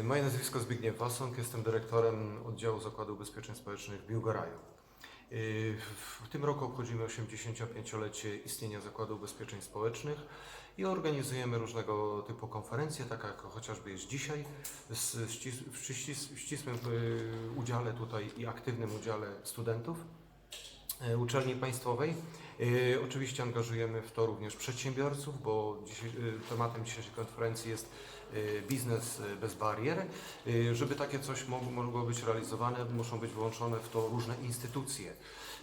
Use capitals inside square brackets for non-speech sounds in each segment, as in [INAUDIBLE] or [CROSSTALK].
Y, Moje nazwisko Zbigniew Wasąg, jestem dyrektorem oddziału Zakładu Ubezpieczeń Społecznych w Biłgoraju. Y, W tym roku obchodzimy 85-lecie istnienia Zakładu Ubezpieczeń Społecznych i organizujemy różnego typu konferencje, taka jak chociażby jest dzisiaj, z, w ścis, w ścisłym y, udziale tutaj i aktywnym udziale studentów uczelni państwowej. E, Oczywiście angażujemy w to również przedsiębiorców, bo dzisiaj, e, tematem dzisiejszej konferencji jest e, biznes e, bez barier. E, Żeby takie coś mogło być realizowane, muszą być włączone w to różne instytucje.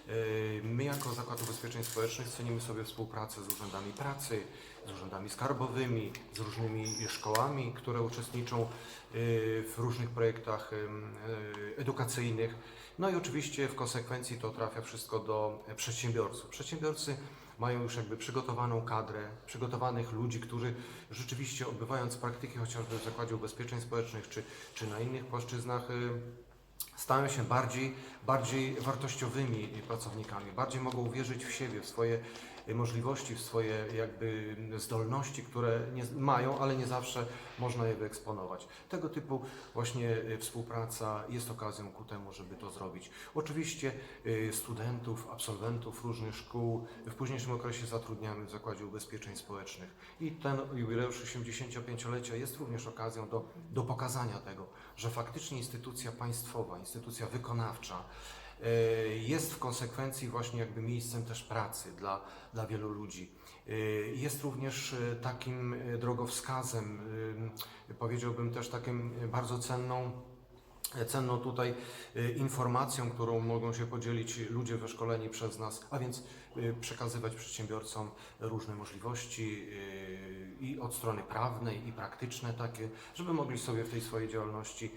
E, My jako Zakład Ubezpieczeń Społecznych cenimy sobie współpracę z urzędami pracy, z urzędami skarbowymi, z różnymi szkołami, które uczestniczą e, w różnych projektach e, edukacyjnych. No i oczywiście w konsekwencji to trafia wszystko do e, przedsiębiorców. Przedsiębiorcy mają już jakby przygotowaną kadrę, przygotowanych ludzi, którzy rzeczywiście odbywając praktyki chociażby w Zakładzie Ubezpieczeń Społecznych czy, czy na innych płaszczyznach stają się bardziej, bardziej wartościowymi pracownikami, bardziej mogą wierzyć w siebie, w swoje możliwości, w swoje jakby zdolności, które nie, mają, ale nie zawsze można je wyeksponować. Tego typu właśnie y, współpraca jest okazją ku temu, żeby to zrobić. Oczywiście y, studentów, absolwentów różnych szkół w późniejszym okresie zatrudniamy w Zakładzie Ubezpieczeń Społecznych i ten jubileusz 85-lecia jest również okazją do, do pokazania tego, że faktycznie instytucja państwowa, instytucja wykonawcza jest w konsekwencji właśnie jakby miejscem też pracy dla, dla wielu ludzi. Y, Jest również y, takim drogowskazem, powiedziałbym też takim bardzo cenną cenną tutaj y, informacją, którą mogą się podzielić ludzie wyszkoleni przez nas, a więc y, przekazywać przedsiębiorcom różne możliwości y, i od strony prawnej i praktyczne takie, żeby mogli sobie w tej swojej działalności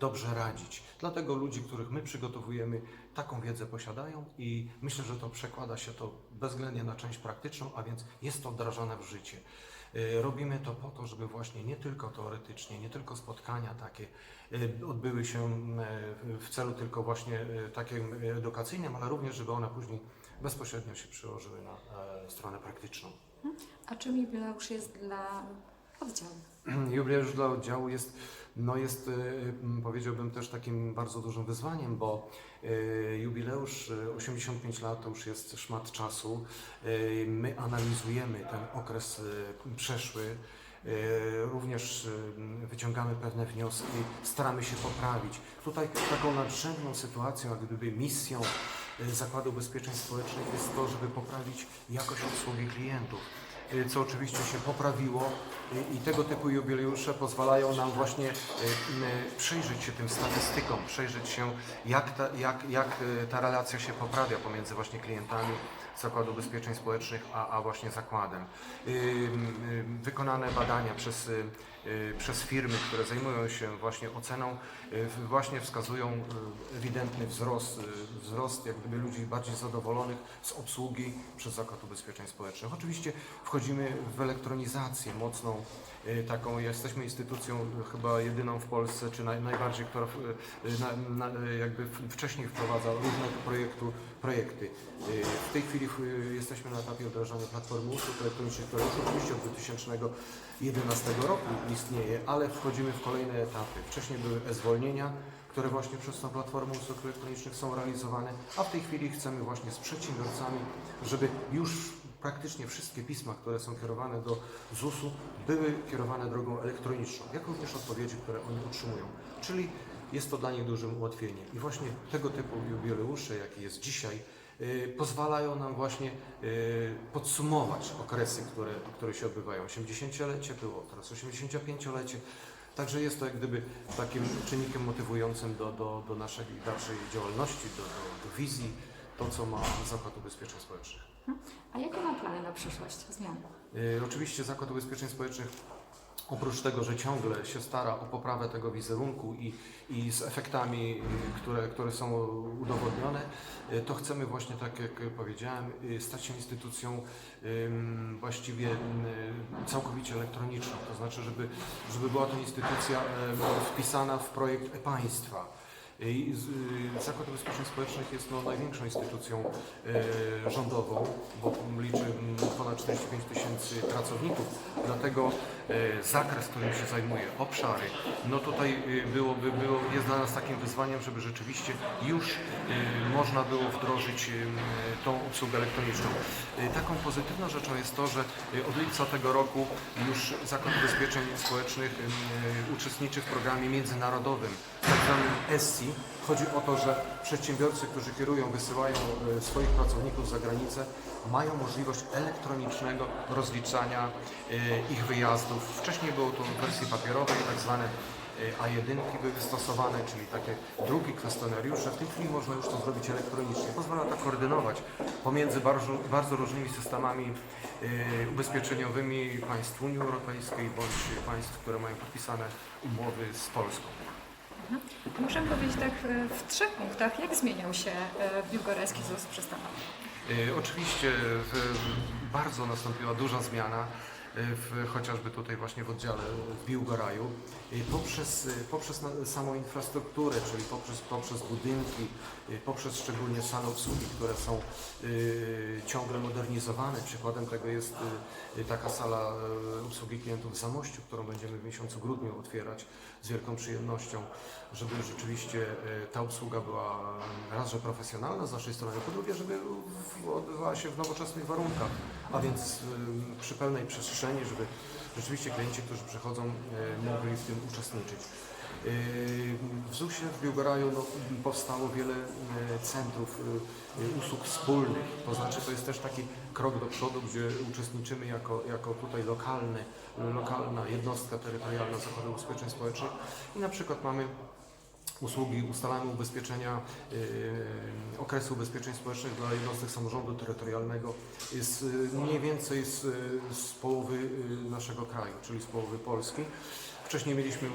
dobrze radzić. Dlatego ludzi, których my przygotowujemy, taką wiedzę posiadają i myślę, że to przekłada się to bezwzględnie na część praktyczną, a więc jest to wdrażane w życie. Y, Robimy to po to, żeby właśnie nie tylko teoretycznie, nie tylko spotkania takie y, odbyły się y, w celu tylko właśnie y, takim edukacyjnym, ale również, żeby one później bezpośrednio się przyłożyły na e, stronę praktyczną. A czym jubileusz jest dla oddziału? [CLEARS THROAT] Jubileusz dla oddziału jest, no jest y, y, powiedziałbym też takim bardzo dużym wyzwaniem, bo y, jubileusz y, 85 lat to już jest szmat czasu. Y, My analizujemy ten okres y, przeszły. Y, Również y, wyciągamy pewne wnioski, staramy się poprawić. Tutaj taką nadrzędną sytuacją, jak gdyby misją y, Zakładu Ubezpieczeń Społecznych jest to, żeby poprawić jakość obsługi klientów y, co oczywiście się poprawiło y, i tego typu jubileusze pozwalają nam właśnie y, y, przyjrzeć się tym statystykom, przyjrzeć się jak ta, jak, jak y, ta relacja się poprawia pomiędzy właśnie klientami Zakładu Ubezpieczeń Społecznych, a, a właśnie zakładem. Y, y, Wykonane badania przez, y, y, przez firmy, które zajmują się właśnie oceną, y, właśnie wskazują y, ewidentny wzrost, y, wzrost jak gdyby ludzi bardziej zadowolonych z obsługi przez Zakład Ubezpieczeń Społecznych. Oczywiście wchodzimy w elektronizację mocną, y, taką jesteśmy instytucją y, chyba jedyną w Polsce, czy naj, najbardziej, która y, na, na, jakby wcześniej wprowadza różne projektu, projekty. W tej chwili jesteśmy na etapie wdrażania platformy usług elektronicznych, która już oczywiście od 2011 roku istnieje, ale wchodzimy w kolejne etapy. Wcześniej były e-zwolnienia, które właśnie przez tą platformę usług elektronicznych są realizowane, a w tej chwili chcemy właśnie z przedsiębiorcami, żeby już praktycznie wszystkie pisma, które są kierowane do ZUS-u, były kierowane drogą elektroniczną, jak również odpowiedzi, które oni otrzymują. Czyli jest to dla nich dużym ułatwieniem. I właśnie tego typu jubileusze, jaki jest dzisiaj, y, pozwalają nam właśnie y, podsumować okresy, które, które się odbywają. 80-lecie było, teraz 85-lecie. Także jest to jak gdyby takim czynnikiem motywującym do, do, do naszej dalszej działalności, do, do, do wizji, to co ma Zakład Ubezpieczeń Społecznych. A jakie ma plany na przyszłość, zmiany? Oczywiście Zakład Ubezpieczeń Społecznych oprócz tego, że ciągle się stara o poprawę tego wizerunku i, i z efektami, y, które, które są udowodnione, y, to chcemy właśnie, tak jak powiedziałem, y, stać się instytucją właściwie całkowicie elektroniczną. To znaczy, żeby, żeby była to instytucja wpisana w projekt e-państwa. Y, Zakład Ubezpieczeń Społecznych jest no, największą instytucją e, rządową, bo liczy mm, ponad 45 tysięcy pracowników. Dlatego e, zakres, którym się zajmuje, obszary, no tutaj byłoby, było, jest dla nas takim wyzwaniem, żeby rzeczywiście już można było wdrożyć tą obsługę elektroniczną. Taką pozytywną rzeczą jest to, że od lipca tego roku już Zakład Ubezpieczeń Społecznych uczestniczy w programie międzynarodowym, zwanym ESSI. Chodzi o to, że przedsiębiorcy, którzy kierują, wysyłają e, swoich pracowników za granicę, mają możliwość elektronicznego rozliczania e, ich wyjazdów. Wcześniej było to w wersji papierowej, tak zwane e, A1 były stosowane, czyli takie drugi kwestionariusze. W tej chwili można już to zrobić elektronicznie. Pozwala to koordynować pomiędzy bardzo, bardzo różnymi systemami ubezpieczeniowymi państw Unii Europejskiej bądź państw, które mają podpisane umowy z Polską. Możemy powiedzieć tak e, w trzech punktach, jak zmieniał się e, biłgorajski ZUS przez te lata. E, Oczywiście bardzo nastąpiła duża zmiana, e, w, chociażby tutaj właśnie w oddziale w Biłgoraju, poprzez, poprzez samą infrastrukturę, czyli poprzez, poprzez budynki, poprzez szczególnie sale obsługi, które są e, ciągle modernizowane. Przykładem tego jest e, taka sala obsługi klientów w Zamościu, którą będziemy w miesiącu grudniu otwierać z wielką przyjemnością, żeby rzeczywiście ta obsługa była raz, że profesjonalna z naszej strony, po drugie, żeby odbywała się w nowoczesnych warunkach, a więc przy pełnej przestrzeni, żeby rzeczywiście klienci, którzy przychodzą, e, mogli w tym uczestniczyć. E, W ZUS-ie w Biłgoraju no, powstało wiele e, centrów usług wspólnych, to znaczy to jest też taki krok do przodu, gdzie uczestniczymy jako, jako tutaj lokalny, lokalna jednostka terytorialna Zakładu Ubezpieczeń Społecznych i na przykład mamy usługi, ustalamy ubezpieczenia, yy, okresu ubezpieczeń społecznych dla jednostek samorządu terytorialnego jest yy, mniej więcej z, z połowy yy, naszego kraju, czyli z połowy Polski. Wcześniej mieliśmy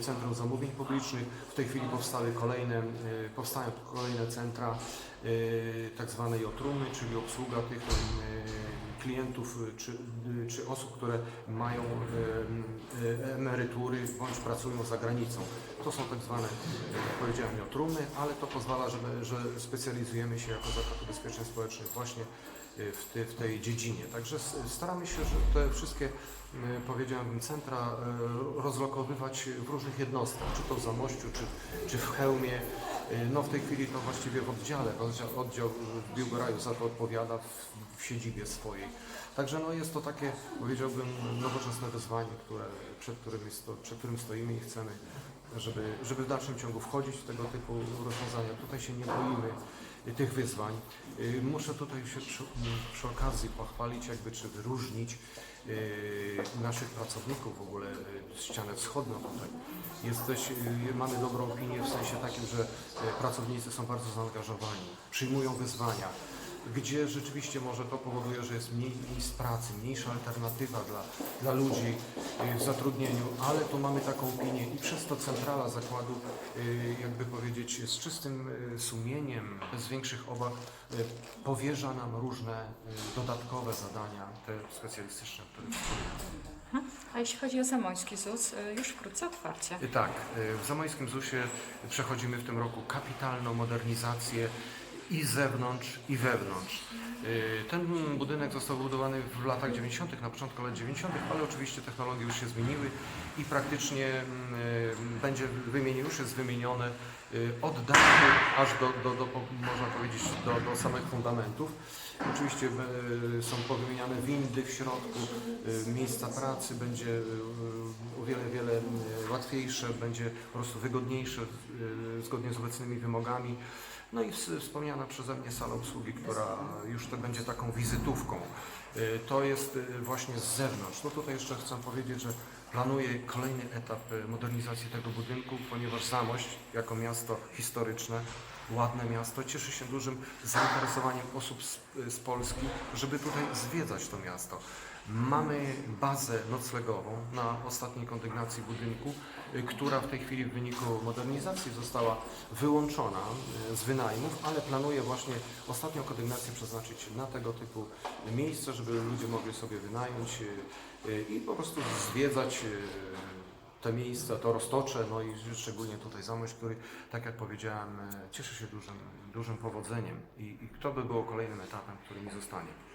Centrum Zamówień Publicznych, w tej chwili powstały kolejne, powstają kolejne centra tak zwanej otrumy, czyli obsługa tych klientów y, czy, y, czy osób, które mają y, emerytury bądź pracują za granicą. To są tak zwane, jak powiedziałem, otrumy, ale to pozwala, żeby, że specjalizujemy się jako Zakład Ubezpieczeń Społecznych właśnie w, ty, w tej dziedzinie. Także staramy się, że te wszystkie, powiedziałbym, centra rozlokowywać w różnych jednostkach, czy to w Zamościu, czy, czy w Chełmie. Y, No w tej chwili to właściwie w oddziale, oddział, oddział Biłgoraju za to odpowiada w, w siedzibie swojej. Także no jest to takie, powiedziałbym, nowoczesne wyzwanie, które, przed, którym sto, przed którym stoimy i chcemy, żeby, żeby w dalszym ciągu wchodzić w tego typu rozwiązania. Tutaj się nie boimy tych wyzwań. Y, Muszę tutaj się przy, przy okazji pochwalić, jakby czy wyróżnić y, naszych pracowników w ogóle, y, ścianę wschodnią tutaj. Jesteś, y, mamy dobrą opinię w sensie takim, że y, pracownicy są bardzo zaangażowani, przyjmują wyzwania, gdzie rzeczywiście może to powoduje, że jest mniej miejsc pracy, mniejsza alternatywa dla, dla ludzi y, w zatrudnieniu, ale tu mamy taką opinię i przez to centrala zakładu, y, jakby powiedzieć, z czystym y, sumieniem, bez większych obaw, powierza nam różne dodatkowe zadania, te specjalistyczne, których wspomniałem. A jeśli chodzi o Zamoński ZUS, już wkrótce otwarcie. Tak, w Zamojskim ZUS-ie przechodzimy w tym roku kapitalną modernizację i z zewnątrz, i wewnątrz. Y, Ten budynek został budowany w latach 90., na początku lat 90., ale oczywiście technologie już się zmieniły i praktycznie mm, y, będzie wymienione, już jest wymienione y, od dachu aż do, do, do można powiedzieć, do, do samych fundamentów. Oczywiście są powymieniane windy w środku, miejsca pracy będzie o wiele, wiele łatwiejsze, będzie po prostu wygodniejsze y, zgodnie z obecnymi wymogami. No i ws- wspomniana przeze mnie sala obsługi, która już to będzie taką wizytówką. Y, To jest y, właśnie z zewnątrz. No tutaj jeszcze chcę powiedzieć, że planuję kolejny etap modernizacji tego budynku, ponieważ Zamość jako miasto historyczne, ładne miasto, cieszy się dużym zainteresowaniem osób z, z Polski, żeby tutaj zwiedzać to miasto. Mamy bazę noclegową na ostatniej kondygnacji budynku, y, która w tej chwili w wyniku modernizacji została wyłączona y, z wynajmów, ale planuję właśnie ostatnią kondygnację przeznaczyć na tego typu miejsce, żeby ludzie mogli sobie wynająć y, i po prostu zwiedzać te miejsca, to roztocze, no i szczególnie tutaj Zamość, który, tak jak powiedziałem, cieszy się dużym, dużym powodzeniem i, i to by było kolejnym etapem, który mi zostanie.